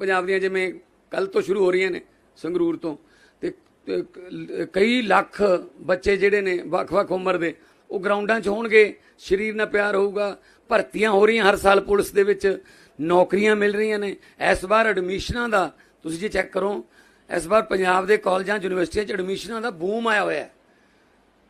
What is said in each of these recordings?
ਪੰਜਾਬ ਦੀਆਂ ਜਿਵੇਂ ਕੱਲ ਤੋਂ ਸ਼ੁਰੂ ਹੋ ਰਹੀਆਂ ਨੇ ਸੰਗਰੂਰ ਤੋਂ ਤੇ ਕਈ ਲੱਖ ਬੱਚੇ ਜਿਹੜੇ ਨੇ ਵੱਖ-ਵੱਖ ਉਮਰ ਦੇ, ਉਹ ਗਰਾਊਂਡਾਂ 'ਚ ਹੋਣਗੇ, ਸਰੀਰ ਨਾਲ ਪਿਆਰ ਹੋਊਗਾ, ਭਰਤੀਆਂ ਹੋ ਰਹੀਆਂ ਹਰ ਸਾਲ ਪੁਲਿਸ ਦੇ ਵਿੱਚ, ਨੌਕਰੀਆਂ ਮਿਲ ਰਹੀਆਂ ਨੇ, ਇਸ ਵਾਰ ਐਡਮਿਸ਼ਨਾਂ ਦਾ, ਤੁਸੀਂ ਜੇ ਚੈੱਕ ਕਰੋ, ਇਸ ਵਾਰ ਪੰਜਾਬ ਦੇ ਕਾਲਜਾਂ ਯੂਨੀਵਰਸਿਟੀਆਂ 'ਚ ਐਡਮਿਸ਼ਨਾਂ ਦਾ ਬੂਮ ਆਇਆ ਹੋਇਆ ਹੈ।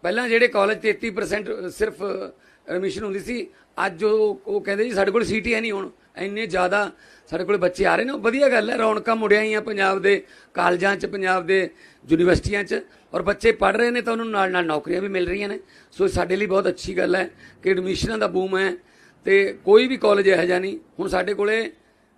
ਪਹਿਲਾਂ ਜਿਹੜੇ ਕਾਲਜ 33% ਸਿਰਫ ਐਡਮਿਸ਼ਨ ਹੁੰਦੀ ਸੀ, ਅੱਜ ਉਹ ਉਹ ਕਹਿੰਦੇ ਜੀ ਸਾਡੇ ਕੋਲ ਸੀਟ ਹੈ ਨਹੀਂ ਹੁਣ। ਇੰਨੇ ਜ਼ਿਆਦਾ ਸਾਡੇ ਕੋਲ ਬੱਚੇ ਆ ਰਹੇ ਨੇ, ਉਹ ਵਧੀਆ ਗੱਲ ਹੈ, ਰੌਣਕਾਂ ਮੁੜਿਆ ਹੀ ਆ ਪੰਜਾਬ ਦੇ ਕਾਲਜਾਂ 'ਚ, ਪੰਜਾਬ ਦੇ ਯੂਨੀਵਰਸਿਟੀਆਂ 'ਚ, ਔਰ ਬੱਚੇ ਪੜ ਰਹੇ ਨੇ ਤਾਂ ਉਹਨਾਂ ਨੂੰ ਨਾਲ ਨਾਲ ਨੌਕਰੀਆਂ ਵੀ ਮਿਲ ਰਹੀਆਂ ਨੇ। ਸੋ ਸਾਡੇ ਲਈ ਬਹੁਤ ਅੱਛੀ ਗੱਲ ਹੈ ਕਿ ਐਡਮਿਸ਼ਨਾਂ ਦਾ ਬੂਮ ਹੈ ਤੇ ਕੋਈ ਵੀ ਕਾਲਜ ਇਹੋ ਜਿਹਾ ਨਹੀਂ। ਹੁਣ ਸਾਡੇ ਕੋਲੇ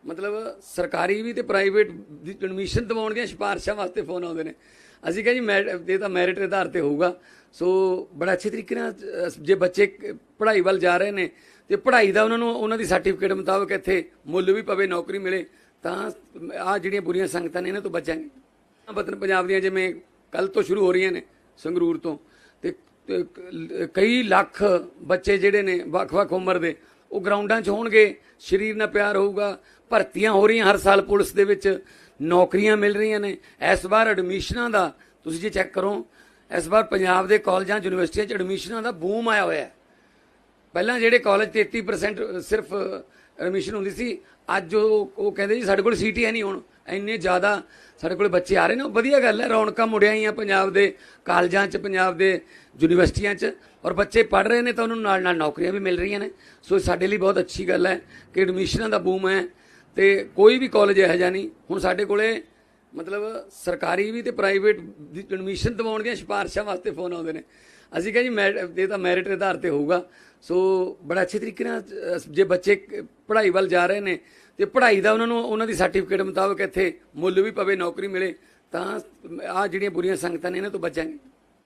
ਮਤਲਬ ਸਰਕਾਰੀ ਵੀ ਤੇ ਪ੍ਰਾਈਵੇਟ ਦੀ ਐਡਮਿਸ਼ਨ ਦਿਵਾਉਣ ਦੀਆਂ ਸਿਫਾਰਸ਼ਾਂ ਵਾਸਤੇ ਫੋਨ ਆਉਂਦੇ ਨੇ। ਅਸੀਂ ਕਹਿੰਦੇ ਜੀ ਮੈਰਿਟ ਇਹ ਤਾਂ ਮੈਰਿਟ ਦੇ ਆਧਾਰ ਤੇ ਹੋਊਗਾ। ਸੋ ਬੜਾ ਅੱਛੇ ਤਰੀਕੇ ਨਾਲ ਜੇ ਬੱਚੇ ਪੜ੍ਹਾਈ ਵੱਲ ਜਾ ਰਹੇ ਨੇ, ਤੇ ਪੜ੍ਹਾਈ ਦਾ ਉਹਨਾਂ ਨੂੰ, ਉਹਨਾਂ ਦੀ ਸਰਟੀਫਿਕੇਟ ਮੁਤਾਬਕ ਇੱਥੇ ਮੁੱਲ ਵੀ ਪਵੇ, ਨੌਕਰੀ ਮਿਲੇ, ਤਾਂ ਆ ਜਿਹੜੀਆਂ ਬੁਰੀਆਂ ਸੰਗਤਾਂ ਨੇ, ਇਹਨਾਂ ਤੋਂ ਬਚਾਂਗੇ। ਵਤਨ ਪੰਜਾਬ ਦੀਆਂ ਜਿਵੇਂ ਕੱਲ ਤੋਂ ਸ਼ੁਰੂ ਹੋ ਰਹੀਆਂ ਨੇ, ਸੰਗਰੂਰ ਤੋਂ, ਤੇ ਕਈ ਲੱਖ ਬੱਚੇ ਜਿਹੜੇ ਨੇ, ਵੱਖ-ਵੱਖ ਉਮਰ ਦੇ ਉਹ ਗਰਾਊਂਡਾਂ 'ਚ ਹੋਣਗੇ, ਸਰੀਰ ਨਾਲ ਪਿਆਰ ਹੋਊਗਾ, ਭਰਤੀਆਂ ਹੋ ਰਹੀਆਂ ਹਰ ਸਾਲ ਪੁਲਿਸ ਦੇ ਵਿੱਚ, ਨੌਕਰੀਆਂ ਮਿਲ ਰਹੀਆਂ ਨੇ। ਇਸ ਵਾਰ ਐਡਮਿਸ਼ਨਾਂ ਦਾ, ਤੁਸੀਂ ਜੇ ਚੈੱਕ ਕਰੋ, ਇਸ ਵਾਰ ਪੰਜਾਬ ਦੇ ਕਾਲਜਾਂ ਯੂਨੀਵਰਸਿਟੀਆਂ 'ਚ ਐਡਮਿਸ਼ਨਾਂ ਦਾ ਬੂਮ ਆਇਆ ਹੋਇਆ ਹੈ। ਪਹਿਲਾਂ ਜਿਹੜੇ ਕਾਲਜ 33% ਸਿਰਫ ਐਡਮਿਸ਼ਨ ਹੁੰਦੀ ਸੀ, ਅੱਜ ਉਹ ਉਹ ਕਹਿੰਦੇ ਜੀ ਸਾਡੇ ਕੋਲ ਸੀਟ ਹੀ ਹੈ ਨਹੀਂ ਹੁਣ। ਇੰਨੇ ਜ਼ਿਆਦਾ ਸਾਡੇ ਕੋਲ ਬੱਚੇ ਆ ਰਹੇ ਨੇ, ਉਹ ਵਧੀਆ ਗੱਲ ਹੈ, ਰੌਣਕਾਂ ਮੁੜਿਆ ਹੀ ਆ ਪੰਜਾਬ ਦੇ ਕਾਲਜਾਂ 'ਚ, ਪੰਜਾਬ ਦੇ ਯੂਨੀਵਰਸਿਟੀਆਂ 'ਚ, ਔਰ ਬੱਚੇ ਪੜ ਰਹੇ ਨੇ ਤਾਂ ਉਹਨਾਂ ਨੂੰ ਨਾਲ ਨਾਲ ਨੌਕਰੀਆਂ ਵੀ ਮਿਲ ਰਹੀਆਂ ਨੇ। ਸੋ ਸਾਡੇ ਲਈ ਬਹੁਤ ਅੱਛੀ ਗੱਲ ਹੈ ਕਿ ਐਡਮਿਸ਼ਨਾਂ ਦਾ ਬੂਮ ਹੈ ਤੇ ਕੋਈ ਵੀ ਕਾਲਜ ਇਹੋ ਜਿਹਾ ਨਹੀਂ, ਹੁਣ ਸਾਡੇ ਕੋਲੇ ਮਤਲਬ ਸਰਕਾਰੀ ਵੀ ਤੇ ਪ੍ਰਾਈਵੇਟ ਦੀ ਐਡਮਿਸ਼ਨ ਦਿਵਾਉਣ ਦੀਆਂ ਸਿਫਾਰਸ਼ਾਂ ਵਾਸਤੇ ਫੋਨ ਆਉਂਦੇ ਨੇ। ਅਸੀਂ ਕਹਿੰਦੇ ਜੀ ਮੈਰਿਟ ਇਹ ਤਾਂ ਮੈਰਿਟ ਦੇ ਆਧਾਰ ਤੇ ਹੋਊਗਾ। ਸੋ ਬੜਾ ਅੱਛੇ ਤਰੀਕੇ ਨਾਲ ਜੇ ਬੱਚੇ ਪੜ੍ਹਾਈ ਵੱਲ ਜਾ ਰਹੇ ਨੇ, ਤੇ ਪੜ੍ਹਾਈ ਦਾ ਉਹਨਾਂ ਨੂੰ, ਉਹਨਾਂ ਦੀ ਸਰਟੀਫਿਕੇਟ ਮੁਤਾਬਕ ਇੱਥੇ ਮੁੱਲ ਵੀ ਪਵੇ, ਨੌਕਰੀ ਮਿਲੇ, ਤਾਂ ਆ ਜਿਹੜੀਆਂ ਬੁਰੀਆਂ ਸੰਗਤਾਂ ਨੇ, ਇਹਨਾਂ ਤੋਂ ਬਚਾਂਗੇ।